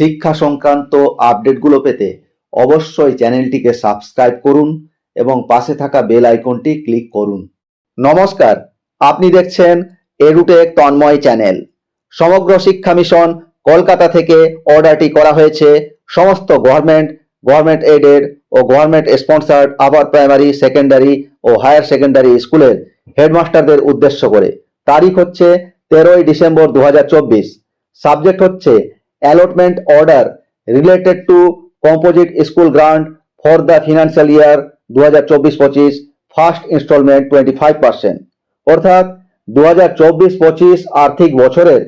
শিক্ষা সংক্রান্ত আপডেটগুলো পেতে অবশ্যই চ্যানেলটিকে সাবস্ক্রাইব করুন এবং পাশে থাকা বেল আইকনটি ক্লিক করুন। নমস্কার, আপনি দেখছেন এডুটেক তন্ময় চ্যানেল। সমগ্র শিক্ষা মিশন কলকাতা থেকে অর্ডারটি করা হয়েছে। সমস্ত গভর্নমেন্ট গভর্নমেন্ট এডেড ও গভর্নমেন্ট স্পন্সার্ড আবার প্রাইমারি, সেকেন্ডারি ও হায়ার সেকেন্ডারি স্কুলের হেডমাস্টারদের উদ্দেশ্য করে। তারিখ হচ্ছে তেরোই ডিসেম্বর দু হাজার চব্বিশ। সাবজেক্ট হচ্ছে to composite school grant for the financial year দু হাজার চব্বিশ পঁচিশ first installment twenty five percent অর্থাৎ দু হাজার চব্বিশ পঁচিশ আর্থিক বছরের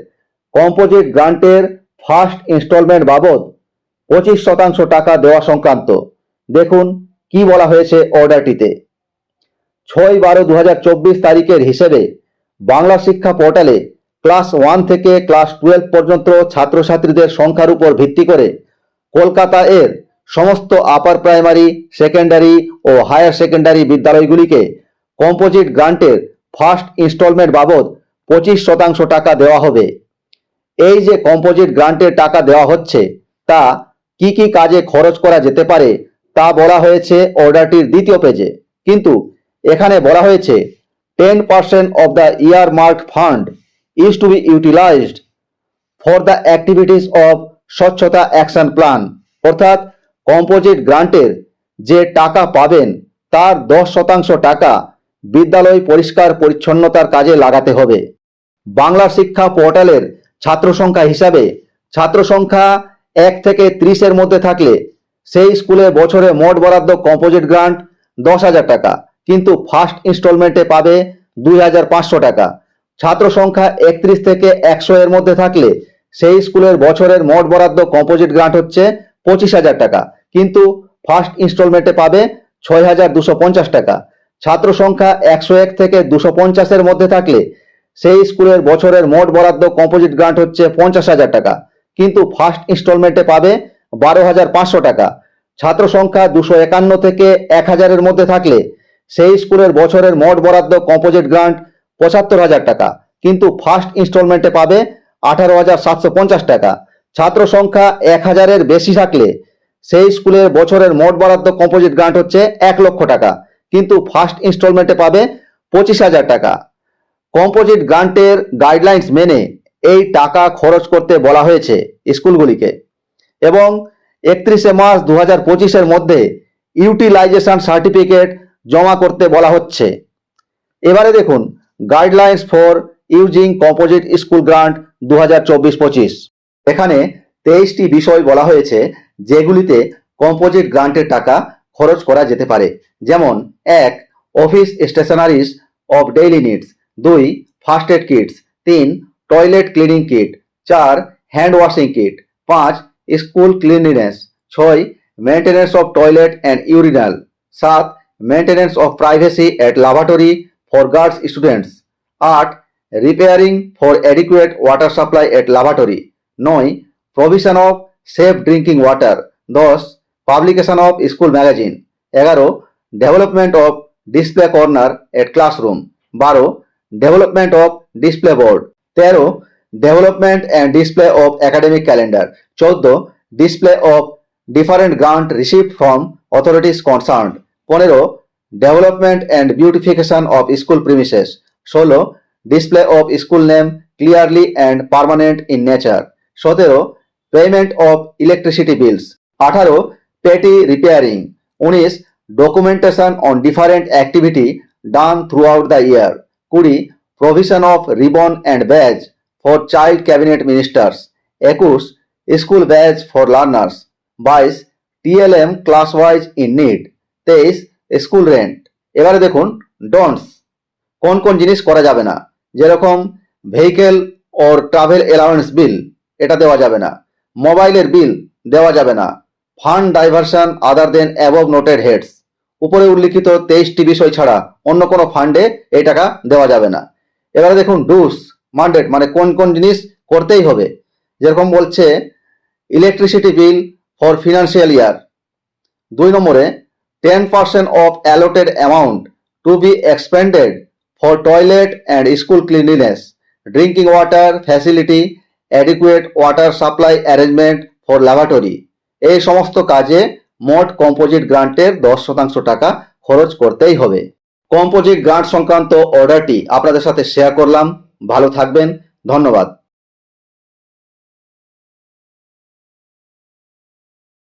কম্পোজিট গ্রান্টের ফার্স্ট ইনস্টলমেন্ট বাবদ পঁচিশ শতাংশ টাকা দেওয়া সংক্রান্ত। দেখুন কি বলা হয়েছে অর্ডারটিতে ছয় বারো দু তারিখের হিসেবে বাংলা শিক্ষা পোর্টালে ক্লাস ওয়ান থেকে ক্লাস টুয়েলভ পর্যন্ত ছাত্রছাত্রীদের সংখ্যার উপর ভিত্তি করে কলকাতা এর সমস্ত আপার প্রাইমারি সেকেন্ডারি ও হায়ার সেকেন্ডারি বিদ্যালয়গুলিকে কম্পোজিট গ্রান্টের ফার্স্ট ইনস্টলমেন্ট বাবদ পঁচিশ শতাংশ টাকা দেওয়া হবে। এই যে কম্পোজিট গ্রান্টের টাকা দেওয়া হচ্ছে, তা কি কি কাজে খরচ করা যেতে পারে তা বলা হয়েছে অর্ডারটির দ্বিতীয় পেজে। কিন্তু এখানে বলা হয়েছে ten percent of the year mark fund is to be utilized for the activities of Swachhta action plan অর্থাৎ কম্পোজিট গ্রান্টের যে টাকা পাবেন, তার দশ শতাংশ টাকা বিদ্যালয় পরিষ্কার পরিচ্ছন্নতার কাজে লাগাতে হবে। বাংলা শিক্ষা পোর্টালের ছাত্র সংখ্যা হিসাবে ছাত্র সংখ্যা এক থেকে ত্রিশের মধ্যে থাকলে সেই স্কুলে বছরে মোট বরাদ্দ কম্পোজিট গ্রান্ট দশ হাজার টাকা, কিন্তু ফার্স্ট ইনস্টলমেন্টে পাবে দুই হাজার পাঁচশো টাকা। ছাত্র সংখ্যা একত্রিশ থেকে একশো এর মধ্যে থাকলে সেই স্কুলের বছরের মোট বরাদ্দ কম্পোজিট গ্রান্ট হচ্ছে পঁচিশ হাজার টাকা। কিন্তু ফার্স্ট ইনস্টলমেন্টে পাবে ছয় হাজার দুশো পঞ্চাশ টাকা। ছাত্র সংখ্যা একশো এক থেকে দুশো পঞ্চাশের মধ্যে থাকলে সেই স্কুলের বছরের মোট বরাদ্দ কম্পোজিট গ্রান্ট হচ্ছে পঞ্চাশ হাজার টাকা। কিন্তু ফার্স্ট ইনস্টলমেন্টে পাবে বারো হাজার পাঁচশো টাকা। ছাত্র সংখ্যা দুশো একান্ন থেকে এক হাজারের মধ্যে থাকলে সেই স্কুলের বছরের মোট বরাদ্দ কম্পোজিট গ্রান্ট পঁচাত্তর হাজার টাকা, কিন্তু ফার্স্ট ইনস্টলমেন্টে পাবে আঠারো হাজার সাতশো পঞ্চাশ টাকা। ছাত্র সংখ্যা এক হাজারের বেশি থাকলে সেই স্কুলের বছরের মোট বরাদ্দ কম্পোজিট গ্রান্ট হচ্ছে এক লক্ষ টাকা, কিন্তু ফার্স্ট ইনস্টলমেন্টে পাবে পঁচিশ হাজার টাকা। কম্পোজিট গ্রান্টের গাইডলাইন্স মেনে এই টাকা খরচ করতে বলা হয়েছে স্কুলগুলিকে। এবং একত্রিশে মার্চ দু হাজার পঁচিশের মধ্যে ইউটিলাইজেশন সার্টিফিকেট জমা করতে বলা হচ্ছে। এবারে দেখুন guidelines for using composite school grant দু হাজার চব্বিশ পঁচিশ। এখানে তেইশটি বিষয় বলা হয়েছে, যেগুলিতে কম্পোজিট গ্রান্টের টাকা খরচ করা যেতে পারে। যেমন, এক office stationeries of daily needs দুই ফার্স্ট এড কিটস তিন টয়লেট ক্লিনিং কিট চার হ্যান্ড ওয়াশিং কিট পাঁচ স্কুল ক্লিনিনেস ছয় maintenance of toilet and urinal সাত maintenance of privacy at laboratory for girls students আট repairing for adequate water supply at laboratory নয় provision of safe drinking water দশ publication of school magazine এগারো development of display corner at classroom বারো development of display board তেরো development and display of academic calendar চোদ্দ display of different grant received from authorities concerned পনেরো development and beautification of school premises ষোলো display of school name clearly and permanent in nature সতেরো payment of electricity bills আঠারো petty repairing উনিশ documentation on different activity done throughout the year কুড়ি provision of ribbon and badge for child cabinet ministers একুশ school badge for learners বাইশ TLM class wise in need তেইশ school rent এবারে দেখুন ডন্টস কোন কোন জিনিস করা যাবে না। যেরকম vehicle or travel allowance bill এটা দেওয়া যাবে না। মোবাইলের বিল দেওয়া যাবে না। Fund diversion other than above noted heads উপরে উল্লিখিত তেইশটি বিষয় ছাড়া অন্য কোনো ফান্ডে এই টাকা দেওয়া যাবে না। এবারে দেখুন ডুস মান্ডেট মানে কোন কোন জিনিস করতেই হবে। যেরকম বলছে electricity bill for financial year দুই নম্বরে ten percent of allotted amount to be expended for toilet and school cleanliness drinking water facility adequate water supply arrangement for laboratory এই সমস্ত কাজে মোট কম্পোজিট গ্রান্টের দশ শতাংশ টাকা খরচ করতেই হবে। কম্পোজিট গ্রান্ট সংক্রান্ত অর্ডারটি আপনাদের সাথে শেয়ার করলাম। ভালো থাকবেন। ধন্যবাদ।